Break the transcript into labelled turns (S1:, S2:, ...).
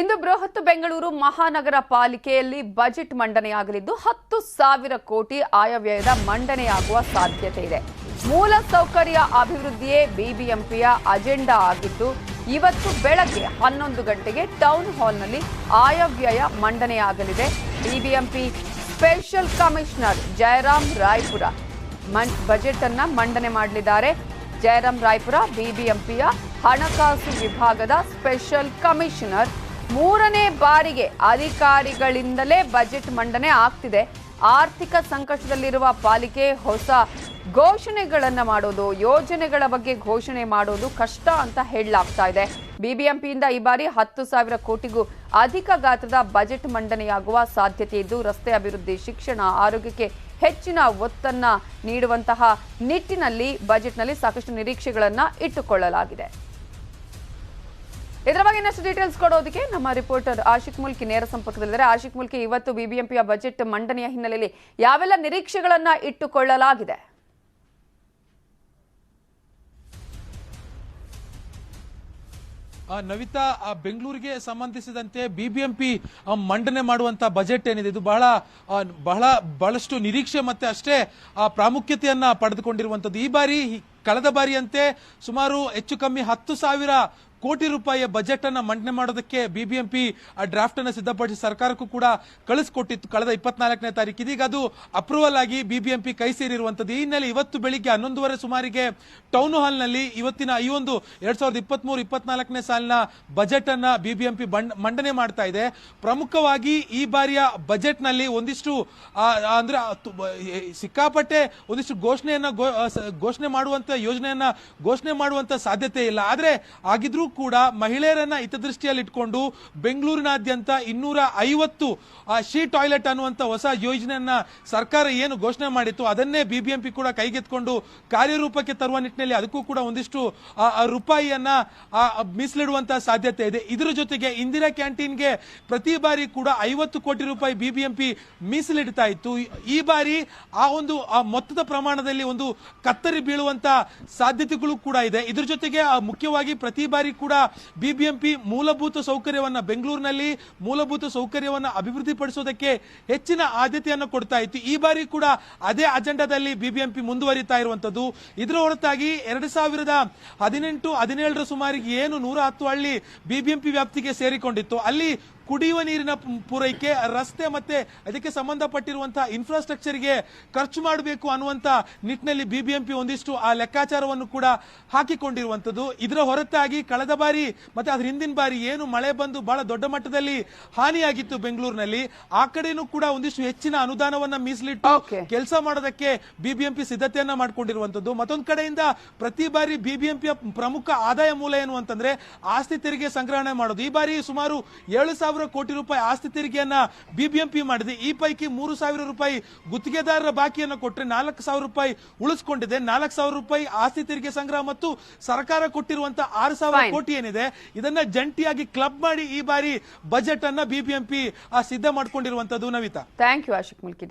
S1: ಇಂದು ಬೃಹತ್ ಬೆಂಗಳೂರು ಮಹಾನಗರ ಪಾಲಿಕೆಯಲ್ಲಿ ಬಜೆಟ್ ಮಂಡನೆಯಾಗಲಿದ್ದು, ಹತ್ತು ಸಾವಿರ ಕೋಟಿ ಆಯವ್ಯಯದ ಮಂಡನೆಯಾಗುವ ಸಾಧ್ಯತೆ ಇದೆ. ಮೂಲ ಸೌಕರ್ಯ ಅಭಿವೃದ್ಧಿಯೇ ಬಿಬಿಎಂಪಿಯ ಅಜೆಂಡಾ ಆಗಿದ್ದು, ಇವತ್ತು ಬೆಳಗ್ಗೆ ಹನ್ನೊಂದು ಗಂಟೆಗೆ ಟೌನ್ ಹಾಲ್ನಲ್ಲಿ ಆಯವ್ಯಯ ಮಂಡನೆಯಾಗಲಿದೆ. BBMP special commissioner Jayaram Raipura budget ಅನ್ನ ಮಂಡನೆ ಮಾಡಲಿದ್ದಾರೆ. ಜಯರಾಮ್ ರಾಯ್ಪುರ ಬಿಬಿಎಂಪಿಯ ಹಣಕಾಸು ವಿಭಾಗದ ಸ್ಪೆಷಲ್ ಕಮಿಷನರ್ ಮೂರನೇ ಬಾರಿಗೆ ಅಧಿಕಾರಿಗಳಿಂದಲೇ ಬಜೆಟ್ ಮಂಡನೆ ಆಗ್ತಿದೆ. ಆರ್ಥಿಕ ಸಂಕಷ್ಟದಲ್ಲಿರುವ ಪಾಲಿಕೆ ಹೊಸ ಘೋಷಣೆಗಳನ್ನು ಮಾಡೋದು, ಯೋಜನೆಗಳ ಬಗ್ಗೆ ಘೋಷಣೆ ಮಾಡೋದು ಕಷ್ಟ ಅಂತ ಹೇಳಲಾಗ್ತಾ ಇದೆ. ಬಿಬಿಎಂಪಿಯಿಂದ ಈ ಬಾರಿ ಹತ್ತು ಸಾವಿರ ಕೋಟಿಗೂ ಅಧಿಕ ಗಾತ್ರದ ಬಜೆಟ್ ಮಂಡನೆಯಾಗುವ ಸಾಧ್ಯತೆ ಇದ್ದು, ರಸ್ತೆ ಅಭಿವೃದ್ಧಿ, ಶಿಕ್ಷಣ, ಆರೋಗ್ಯಕ್ಕೆ ಹೆಚ್ಚಿನ ಒತ್ತನ್ನ ನೀಡುವಂತಹ ನಿಟ್ಟಿನಲ್ಲಿ ಬಜೆಟ್ನಲ್ಲಿ ಸಾಕಷ್ಟು ನಿರೀಕ್ಷೆಗಳನ್ನು ಇಟ್ಟುಕೊಳ್ಳಲಾಗಿದೆ. ಇದರ ಬಗ್ಗೆ ಇನ್ನಷ್ಟು ಡೀಟೇಲ್ಸ್ ಕೊಡೋದಕ್ಕೆ ನಮ್ಮ ರಿಪೋರ್ಟರ್ ಆಶಿಕ್ ಮುಲ್ಕಿ ನೇರ ಸಂಪರ್ಕದಲ್ಲಿದ್ದಾರೆ. ಆಶಿಕ್ ಮುಲ್ಕಿ ಇವತ್ತು ಬಿಬಿಎಂಪಿಯ ಬಜೆಟ್ ಮಂಡನೆಯ ಹಿನ್ನೆಲೆಯಲ್ಲಿ ಯಾವೆಲ್ಲ ನಿರೀಕ್ಷೆಗಳನ್ನ ಇಟ್ಟುಕೊಳ್ಳಲಾಗಿದೆ?
S2: ನವಿತಾ ಬೆಂಗಳೂರಿಗೆ ಸಂಬಂಧಿಸಿದಂತೆ ಬಿಬಿಎಂಪಿ ಮಂಡನೆ ಮಾಡುವಂತ ಬಜೆಟ್ ಏನಿದೆ? ಇದು ಬಹಳ ಬಹಳ ಬಹಳಷ್ಟು ನಿರೀಕ್ಷೆ ಮತ್ತೆ ಅಷ್ಟೇ ಆ, ಪ್ರಾಮುಖ್ಯತೆಯನ್ನ ಪಡೆದುಕೊಂಡಿರುವಂತದ್ದು ಈ ಬಾರಿ ಕಳೆದ ಬಾರಿಯಂತೆ ಸುಮಾರು ಹೆಚ್ಚು ಕಮ್ಮಿ ಹತ್ತು ಸಾವಿರ ಕೋಟಿ ರೂಪಾಯಿಯ ಬಜೆಟ್ ಅನ್ನ ಮಂಡನೆ ಮಾಡೋದಕ್ಕೆ ಬಿಬಿಎಂಪಿ ಆ ಡ್ರಾಫ್ಟ್ ಅನ್ನ ಸಿದ್ಧಪಡಿಸಿ ಸರ್ಕಾರಕ್ಕೂ ಕೂಡ ಕಳಿಸ್ಕೊಟ್ಟಿತ್ತು ಕಳೆದ ಇಪ್ಪತ್ನಾಲ್ಕನೇ ತಾರೀಕು. ಇದೀಗ ಅದು ಅಪ್ರೂವಲ್ ಆಗಿ ಬಿಬಿಎಂಪಿ ಕೈ ಸೇರಿರುವಂತದ್ದು ಈ ಹಿನ್ನೆಲೆ ಇವತ್ತು ಬೆಳಿಗ್ಗೆ ಹನ್ನೊಂದುವರೆ ಸುಮಾರಿಗೆ ಟೌನ್ ಹಾಲ್ನಲ್ಲಿ ಇವತ್ತಿನ ಈ ಒಂದು ಎರಡ್ ಸಾವಿರದ ಇಪ್ಪತ್ಮೂರು, ಇಪ್ಪತ್ನಾಲ್ಕನೇ ಸಾಲಿನ ಬಜೆಟ್ ಅನ್ನ ಬಿಬಿಎಂಪಿ ಮಂಡನೆ ಮಾಡ್ತಾ ಇದೆ. ಪ್ರಮುಖವಾಗಿ ಈ ಬಾರಿಯ ಬಜೆಟ್ನಲ್ಲಿ ಒಂದಿಷ್ಟು ಅಂದ್ರೆ ಸಿಕ್ಕಾಪಟ್ಟೆ ಒಂದಿಷ್ಟು ಘೋಷಣೆಯನ್ನ ಘೋಷಣೆ ಮಾಡುವಂತ ಯೋಜನೆಯನ್ನ ಘೋಷಣೆ ಮಾಡುವಂತ ಸಾಧ್ಯತೆ ಇಲ್ಲ. ಆದ್ರೆ ಆಗಿದ್ರೂ ಕೂಡ ಮಹಿಳೆಯರನ್ನ ಹಿತದೃಷ್ಟಿಯಲ್ಲಿ ಇಟ್ಕೊಂಡು ಬೆಂಗಳೂರಿನಾದ್ಯಂತ ಇನ್ನೂರ ಐವತ್ತು ಶೀ ಟಾಯ್ಲೆಟ್ ಅನ್ನುವಂತ ಹೊಸ ಯೋಜನೆಯನ್ನ ಸರ್ಕಾರ ಏನು ಘೋಷಣೆ ಮಾಡಿತ್ತು ಅದನ್ನೇ ಬಿಬಿಎಂಪಿ ಕೂಡ ಕೈಗೆತ್ಕೊಂಡು ಕಾರ್ಯರೂಪಕ್ಕೆ ತರುವ ನಿಟ್ಟಿನಲ್ಲಿ ಅದಕ್ಕೂ ಕೂಡ ಒಂದಿಷ್ಟು ರೂಪಾಯಿಯನ್ನ ಆ, ಆ, ಮೀಸಲಿಡುವಂತ ಸಾಧ್ಯತೆ ಇದೆ. ಇದರ ಜೊತೆಗೆ ಇಂದಿರಾ ಕ್ಯಾಂಟೀನ್ಗೆ ಪ್ರತಿ ಬಾರಿ ಕೂಡ ಐವತ್ತು ಕೋಟಿ ರೂಪಾಯಿ ಬಿಬಿಎಂಪಿ ಮೀಸಲಿಡ್ತಾ ಇತ್ತು. ಈ- ಬಾರಿ ಆ ಒಂದು ಆ ಮೊತ್ತದ ಪ್ರಮಾಣದಲ್ಲಿ ಒಂದು ಕತ್ತರಿ ಬೀಳುವಂತ ಸಾಧ್ಯತೆಗಳು ಕೂಡ ಇದೆ. ಇದ್ರ ಜೊತೆಗೆ ಮುಖ್ಯವಾಗಿ ಪ್ರತಿ ಬಾರಿ ಕೂಡ ಬಿಬಿಎಂಪಿ ಮೂಲಭೂತ ಸೌಕರ್ಯವನ್ನ ಬೆಂಗಳೂರಿನಲ್ಲಿ ಮೂಲಭೂತ ಸೌಕರ್ಯವನ್ನ ಅಭಿವೃದ್ಧಿಪಡಿಸೋದಕ್ಕೆ ಹೆಚ್ಚಿನ ಆದ್ಯತೆಯನ್ನು ಕೊಡ್ತಾ ಇತ್ತು. ಈ ಬಾರಿ ಕೂಡ ಅದೇ ಅಜೆಂಡಾದಲ್ಲಿ ಬಿಬಿಎಂಪಿ ಮುಂದುವರಿತಾ ಇರುವಂತದ್ದು. ಇದರ ಹೊರತಾಗಿ ಎರಡು ಸಾವಿರದ ಹದಿನೆಂಟು, ಹದಿನೇಳರ ಸುಮಾರಿಗೆ ಏನು ನೂರ ಹತ್ತು ಹಳ್ಳಿ ಬಿಬಿಎಂಪಿ ವ್ಯಾಪ್ತಿಗೆ ಸೇರಿಕೊಂಡಿತ್ತು. ಅಲ್ಲಿ ಕುಡಿಯುವ ನೀರಿನ ಪೂರೈಕೆ, ರಸ್ತೆ ಮತ್ತೆ ಅದಕ್ಕೆ ಸಂಬಂಧಪಟ್ಟಿರುವಂತಹ ಇನ್ಫ್ರಾಸ್ಟ್ರಕ್ಚರ್ಗೆ ಖರ್ಚು ಮಾಡಬೇಕು ಅನ್ನುವಂತ ನಿಟ್ಟಿನಲ್ಲಿ ಬಿಬಿಎಂಪಿ ಒಂದಿಷ್ಟು ಆ ಲೆಕ್ಕಾಚಾರವನ್ನು ಕೂಡ ಹಾಕಿಕೊಂಡಿರುವಂತದ್ದು. ಇದರ ಹೊರತಾಗಿ ಕಳೆದ ಬಾರಿ ಮತ್ತೆ ಅದ್ರ ಹಿಂದಿನ ಬಾರಿ ಏನು ಮಳೆ ಬಂದು ಬಹಳ ದೊಡ್ಡ ಮಟ್ಟದಲ್ಲಿ ಹಾನಿಯಾಗಿತ್ತು ಬೆಂಗಳೂರಿನಲ್ಲಿ ಆ ಕಡೆನೂ ಕೂಡ ಒಂದಿಷ್ಟು ಹೆಚ್ಚಿನ ಅನುದಾನವನ್ನ ಮೀಸಲಿಟ್ಟು. ಕೆಲಸ ಮಾಡೋದಕ್ಕೆ ಬಿಬಿಎಂಪಿ ಸಿದ್ಧತೆಯನ್ನ ಮಾಡಿಕೊಂಡಿರುವಂತದ್ದು ಮತ್ತೊಂದ್ ಕಡೆಯಿಂದ ಪ್ರತಿ ಬಾರಿ ಬಿಬಿಎಂಪಿಯ ಪ್ರಮುಖ ಆದಾಯ ಮೂಲ ಏನು ಅಂತಂದ್ರೆ ಆಸ್ತಿ ತೆರಿಗೆ ಸಂಗ್ರಹಣೆ ಮಾಡೋದು ಈ ಬಾರಿ ಸುಮಾರು ಏಳು ಸಾವಿರ ಕೋಟಿ ರೂಪಾಯಿ ಆಸ್ತಿ ತೆರಿಗೆಯನ್ನ ಬಿಬಿಎಂಪಿ ಮಾಡಿದೆ ಈ ಪೈಕಿ ಮೂರು ಸಾವಿರ ರೂಪಾಯಿ ಗುತ್ತಿಗೆದಾರರ ಬಾಕಿಯನ್ನು ಕೊಟ್ಟರೆ ನಾಲ್ಕು ಸಾವಿರ ರೂಪಾಯಿ ಉಳಿಸ್ಕೊಂಡಿದೆ ನಾಲ್ಕು ಸಾವಿರ ರೂಪಾಯಿ ಆಸ್ತಿ ತೆರಿಗೆ ಸಂಗ್ರಹ ಮತ್ತು ಸರ್ಕಾರ ಕೊಟ್ಟಿರುವಂತಹ ಆರು ಸಾವಿರ. ಕೋಟಿ ಏನಿದೆ, ಇದನ್ನ ಜಂಟಿಯಾಗಿ ಕ್ಲಬ್ ಮಾಡಿ ಈ ಬಾರಿ ಬಜೆಟ್ ಅನ್ನ ಬಿಬಿಎಂಪಿ ಸಿದ್ಧ ಮಾಡ್ಕೊಂಡಿರುವಂತದ್ದು Navita.
S1: Thank you Ashiq Mulki